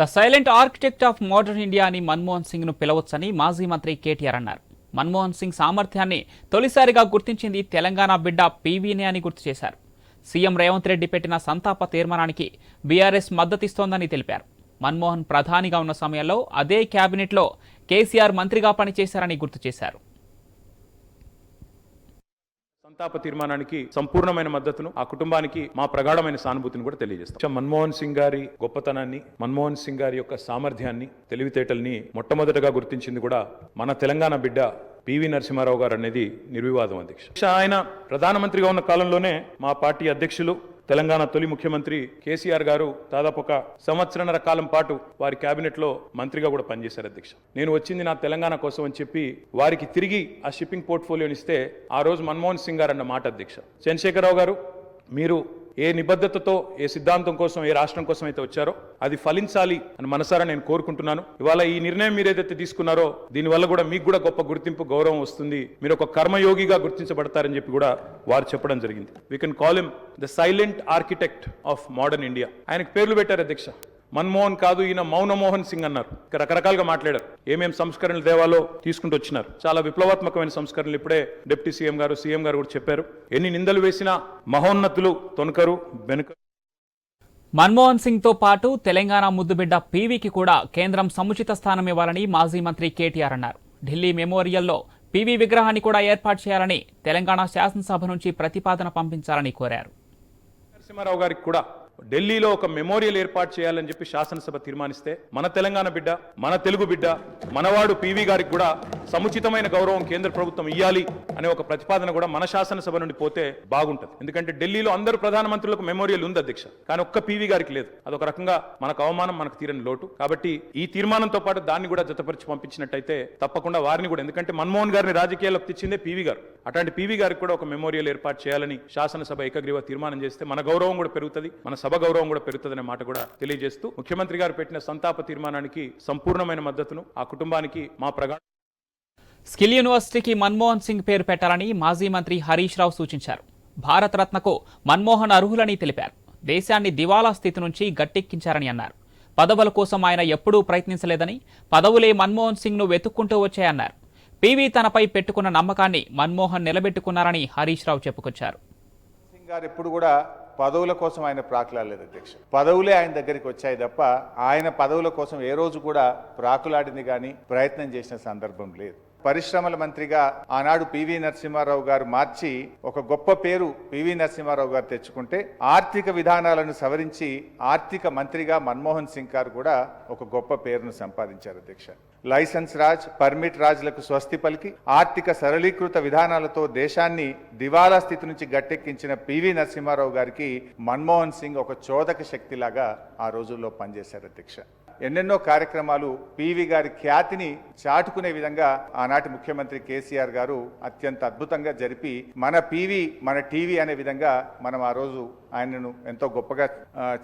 The silent architect of modern India అని మన్మోహన్ సింగ్ను పిలవచ్చని మాజీ మంత్రి కేటీఆర్ అన్నారు. మన్మోహన్ సింగ్ సామర్థ్యాన్ని తొలిసారిగా గుర్తించింది తెలంగాణ బిడ్డ పీవీనే అని గుర్తు చేశారు. సీఎం రేవంత్ రెడ్డి పెట్టిన సంతాప తీర్మానానికి బీఆర్ఎస్ మద్దతిస్తోందని తెలిపారు. మన్మోహన్ ప్రధానిగా ఉన్న సమయంలో అదే క్యాబినెట్లో కేసీఆర్ మంత్రిగా పనిచేశారని గుర్తు చేశారు. సంతాప తీర్మానానికి సంపూర్ణమైన మద్దతును ఆ కుటుంబానికి మా ప్రగాఢమైన సానుభూతిని కూడా తెలియజేస్తాం. మన్మోహన్ సింగ్ గారి గొప్పతనాన్ని మన్మోహన్ సింగ్ గారి యొక్క సామర్థ్యాన్ని తెలివితేటల్ని మొట్టమొదటగా గుర్తించింది కూడా మన తెలంగాణ బిడ్డ పివి నరసింహారావు గారు అనేది నిర్వివాదం అధ్యక్ష ఆయన ప్రధానమంత్రిగా ఉన్న కాలంలోనే మా పార్టీ అధ్యక్షులు తెలంగాణ తొలి ముఖ్యమంత్రి కేసీఆర్ గారు దాదాపు ఒక సంవత్సరన్నర కాలం పాటు వారి క్యాబినెట్లో మంత్రిగా కూడా పనిచేశారు అధ్యక్ష. నేను వచ్చింది నా తెలంగాణ కోసం అని చెప్పి వారికి తిరిగి ఆ షిప్పింగ్ పోర్ట్ఫోలియోని ఇస్తే ఆ రోజు మన్మోహన్ సింగ్ గారు అన్న మాట అధ్యక్ష. చంద్రశేఖరరావు గారు మీరు ఏ నిబద్ధతతో ఏ సిద్ధాంతం కోసం ఏ రాష్ట్రం కోసం అయితే వచ్చారో అది ఫలించాలి అని మనసారా నేను కోరుకుంటున్నాను. ఇవాళ ఈ నిర్ణయం మీరు ఏదైతే తీసుకున్నారో దీనివల్ల కూడా మీకు కూడా గొప్ప గుర్తింపు గౌరవం వస్తుంది. మీరు ఒక కర్మయోగిగా గుర్తించబడతారని చెప్పి కూడా వారు చెప్పడం జరిగింది. We can call him the silent architect of modern India ఆయనకు పేర్లు పెట్టారు అధ్యక్ష. మన్మోహన్ కాదు ఈయన మౌనమోహన్ సింగ్ అన్నారు. రకరకాలుగా మాట్లాడారు. ఏమేం సంస్కరణలు దేవాలో తీసుకుంటూ వచ్చినారు. చాలా విప్లవాత్మకమైన సంస్కరణలు ఇప్పుడే డిప్యూటీ సీఎం గారు సీఎం గారు కూడా చెప్పారు. ఎన్ని నిందలు వేసినా మహోన్నతులు తొనకరు వెనుక మన్మోహన్ సింగ్తో పాటు తెలంగాణ ముద్దుబిడ్డ పీవీకి కూడా కేంద్రం సముచిత స్థానం ఇవ్వాలని మాజీ మంత్రి కేటీఆర్ అన్నారు. ఢిల్లీ మెమోరియల్లో పీవీ విగ్రహాన్ని కూడా ఏర్పాటు చేయాలని తెలంగాణ శాసనసభ నుంచి ప్రతిపాదన పంపించాలని కోరారు. నరసింహారావు గారికి కూడా ఢిల్లీలో ఒక మెమోరియల్ ఏర్పాటు చేయాలని చెప్పి శాసనసభ తీర్మానిస్తే మన తెలంగాణ బిడ్డ మన తెలుగు బిడ్డ మనవాడు పివి గారికి కూడా సముచితమైన గౌరవం కేంద్ర ప్రభుత్వం ఇవ్వాలి అనే ఒక ప్రతిపాదన కూడా మన శాసనసభ నుండి పోతే బాగుంటుంది. ఎందుకంటే ఢిల్లీలో అందరు ప్రధానమంత్రులకు మెమోరియల్ ఉంది అధ్యక్ష. కానీ ఒక్క పివి గారికి లేదు. అదొక రకంగా మనకు అవమానం మనకు తీరని లోటు. కాబట్టి ఈ తీర్మానంతో పాటు దాన్ని కూడా జతపరిచి పంపించినట్టయితే తప్పకుండా వారిని కూడా ఎందుకంటే మన్మోహన్ గారిని రాజకీయాల్లోకి తెచ్చిందే పివి గారు. అట్లాంటి పీవీ గారికి కూడా ఒక మెమోరియల్ ఏర్పాటు చేయాలని శాసనసభ ఏకగ్రీవ తీర్మానం చేస్తే మన గౌరవం కూడా పెరుగుతుంది మన సభ గౌరవం కూడా పెరుగుతుందనే మాట కూడా తెలియజేస్తూ ముఖ్యమంత్రి గారు పెట్టిన సంతాప తీర్మానానికి సంపూర్ణమైన మద్దతును ఆ కుటుంబానికి మా ప్రగాఢ స్కిల్ యూనివర్సిటీకి మన్మోహన్ సింగ్ పేరు పెట్టాలని మాజీ మంత్రి హరీష్ రావు సూచించారు. భారతరత్నకు మన్మోహన్ అర్హులని తెలిపారు. దేశాన్ని దివాలా స్థితి నుంచి గట్టెక్కించారని అన్నారు. పదవుల కోసం ఆయన ఎప్పుడూ ప్రయత్నించలేదని పదవులే మన్మోహన్ సింగ్ను వెతుక్కుంటూ వచ్చాయన్నారు. పీవీ తనపై పెట్టుకున్న నమ్మకాన్ని మన్మోహన్ నిలబెట్టుకున్నారని హరీష్ రావు చెప్పుకొచ్చారు. సింగ్ గారు ఎప్పుడు కూడా పదవుల కోసం ఆయన ప్రాకులాడలేదు అధ్యక్ష. పదవులే ఆయన దగ్గరికి వచ్చాయి తప్ప ఆయన పదవుల కోసం ఏ రోజు కూడా ప్రాకులాడింది కానీ ప్రయత్నం చేసిన సందర్భం లేదు. పరిశ్రమల మంత్రిగా ఆనాడు పివి నరసింహారావు గారు మార్చి ఒక గొప్ప పేరు పివి నరసింహారావు గారు తెచ్చుకుంటే ఆర్థిక విధానాలను సవరించి ఆర్థిక మంత్రిగా మన్మోహన్ సింగ్ గారు కూడా ఒక గొప్ప పేరును సంపాదించారు అధ్యక్ష. లైసెన్స్ రాజ్ పర్మిట్ రాజ్లకు స్వస్తి పలికి ఆర్థిక సరళీకృత విధానాలతో దేశాన్ని దివాలా స్థితి నుంచి గట్టెక్కించిన పివి నరసింహారావు గారికి మన్మోహన్ సింగ్ ఒక చోదక శక్తిలాగా ఆ రోజుల్లో పనిచేశారు అధ్యక్ష. ఎన్నెన్నో కార్యక్రమాలు పివి గారి ఖ్యాతిని చాటుకునే విధంగా ఆనాటి ముఖ్యమంత్రి కేసీఆర్ గారు అత్యంత అద్భుతంగా జరిపి మన పివి మన టీవీ అనే విధంగా మనం ఆ రోజు ఆయనను ఎంతో గొప్పగా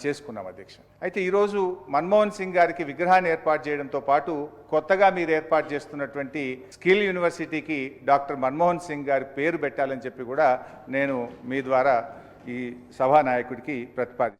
చేసుకున్నాం అధ్యక్ష. అయితే ఈరోజు మన్మోహన్ సింగ్ గారికి విగ్రహాన్ని ఏర్పాటు చేయడంతో పాటు కొత్తగా మీరు ఏర్పాటు చేస్తున్నటువంటి స్కిల్ యూనివర్సిటీకి డాక్టర్ మన్మోహన్ సింగ్ గారి పేరు పెట్టాలని చెప్పి కూడా నేను మీ ద్వారా ఈ సభానాయకుడికి ప్రతిపాది